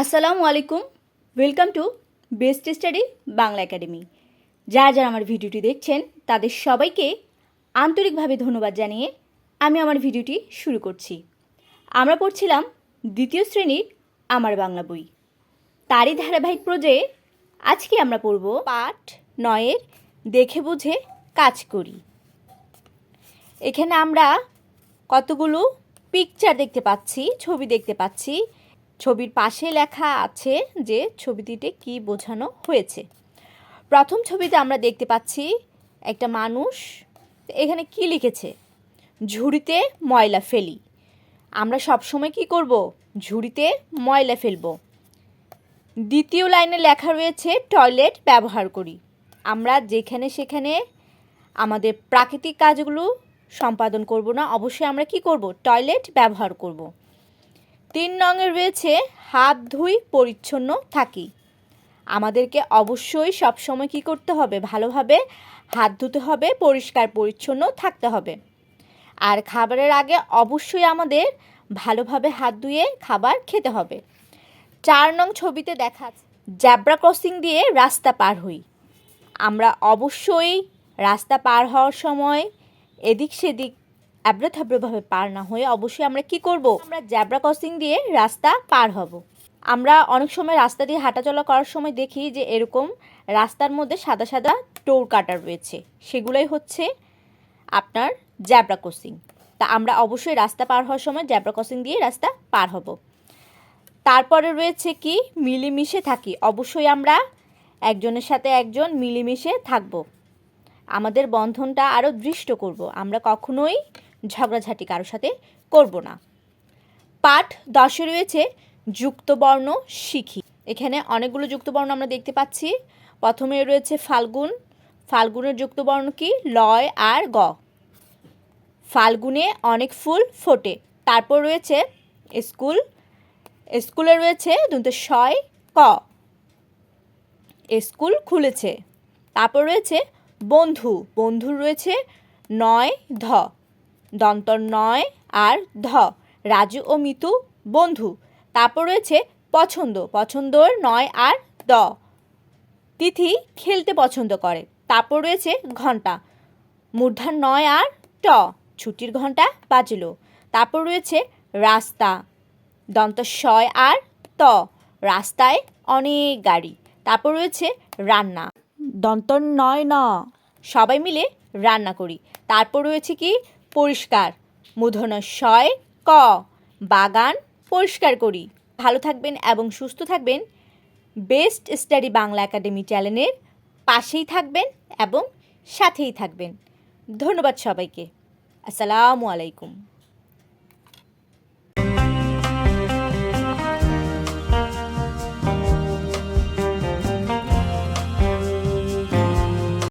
আসসালামু আলাইকুম। Welcome to best study Bangla academy যারা যারা আমার ভিডিওটি দেখছেন, তাদের সবাইকে আন্তরিকভাবে ধন্যবাদ জানিয়ে আমি আমার ভিডিওটি শুরু করছি। আমরা পড়ছিলাম দ্বিতীয় শ্রেণির আমার বাংলা বই। তারই ধারাবাহিক পর্যায়ে আজকে আমরা পড়ব পাঠ নয়ের দেখে বুঝে কাজ করি। এখানে আমরা কতগুলো পিকচার দেখতে পাচ্ছি, ছবি দেখতে পাচ্ছি ছবির পাশে লেখা আছে যে ছবিটিতে কি বোঝানো হয়েছে। প্রথম ছবিতে আমরা দেখতে পাচ্ছি একটা মানুষ, এখানে কি লিখেছে? ঝুড়িতে ময়লা ফেলি। আমরা সবসময় কি করব? ঝুড়িতে ময়লা ফেলব। দ্বিতীয় লাইনে লেখা রয়েছে, টয়লেট ব্যবহার করি। আমরা যেখানে সেখানে আমাদের প্রাকৃতিক কাজগুলো সম্পাদন করব না, অবশ্যই আমরা কি করব? টয়লেট ব্যবহার করব। তিন রঙের রয়েছে, হাত ধুই পরিচ্ছন্ন থাকি। আমাদেরকে অবশ্যই সবসময় কি করতে হবে? ভালোভাবে হাত ধুতে হবে, পরিষ্কার পরিচ্ছন্ন থাকতে হবে। আর খাবারের আগে অবশ্যই আমাদের ভালোভাবে হাত ধুয়ে খাবার খেতে হবে। চার নং ছবিতে দেখা জ্যাব্রা ক্রসিং দিয়ে রাস্তা পার হই। আমরা অবশ্যই রাস্তা পার হওয়ার সময় এদিক সেদিক অ্যাব্রোথাব্রোভাবে পার না হয়ে অবশ্যই আমরা কি করব? আমরা জ্যাব্রা ক্রসিং দিয়ে রাস্তা পার হব। আমরা অনেক সময় রাস্তা দিয়ে হাঁটাচলা করার সময় দেখি যে এরকম রাস্তার মধ্যে সাদা সাদা টোর কাটা রয়েছে। সেগুলোই হচ্ছে আপনার জ্যাব্রা ক্রসিং। তা আমরা অবশ্যই রাস্তা পার হওয়ার সময় জ্যাব্রা ক্রসিং দিয়ে রাস্তা পার হব। তারপরে রয়েছে কি? মিলেমিশে থাকি। অবশ্যই আমরা একজনের সাথে একজন মিলেমিশে থাকব। আমাদের বন্ধনটা আরও দৃষ্ট করব। আমরা কখনোই ঝগড়াঝাটি কারোর সাথে করব না। পাঠ দশে রয়েছে যুক্তবর্ণ শিখি। এখানে অনেকগুলো যুক্তবর্ণ আমরা দেখতে পাচ্ছি। প্রথমে রয়েছে ফাল্গুন। ফাল্গুনের যুক্তবর্ণ কি? লয় আর গ। ফাল্গুনে অনেক ফুল ফোটে। তারপর রয়েছে স্কুল। স্কুলে রয়েছে দন্ত শয় ক। স্কুল খুলেছে। তারপর রয়েছে বন্ধু। বন্ধুর রয়েছে নয়, ধ। দন্তর নয় আর ধ, রাজু ও মিতু বন্ধু। তারপর রয়েছে পছন্দ, পছন্দর নয় আর দ। তিথি খেলতে পছন্দ করে। তারপর রয়েছে ঘণ্টা, মূর্ধার নয় আর ট, ছুটির ঘণ্টা বাজলো। তারপর রয়েছে রাস্তা দন্ত শয় আর ত, রাস্তায় অনেক গাড়ি। তারপর রয়েছে রান্না, দন্তর নয় ন, সবাই মিলে রান্না করি। তারপর রয়েছে কি পরিষ্কার। মূধন শয় ক। বাগান পরিষ্কার করি। ভালো থাকবেন এবং সুস্থ থাকবেন। বেস্ট স্টাডি বাংলা একাডেমি চ্যানেলের পাশেই থাকবেন এবং সাথেই থাকবেন। ধন্যবাদ সবাইকে। আসসালামু আলাইকুম।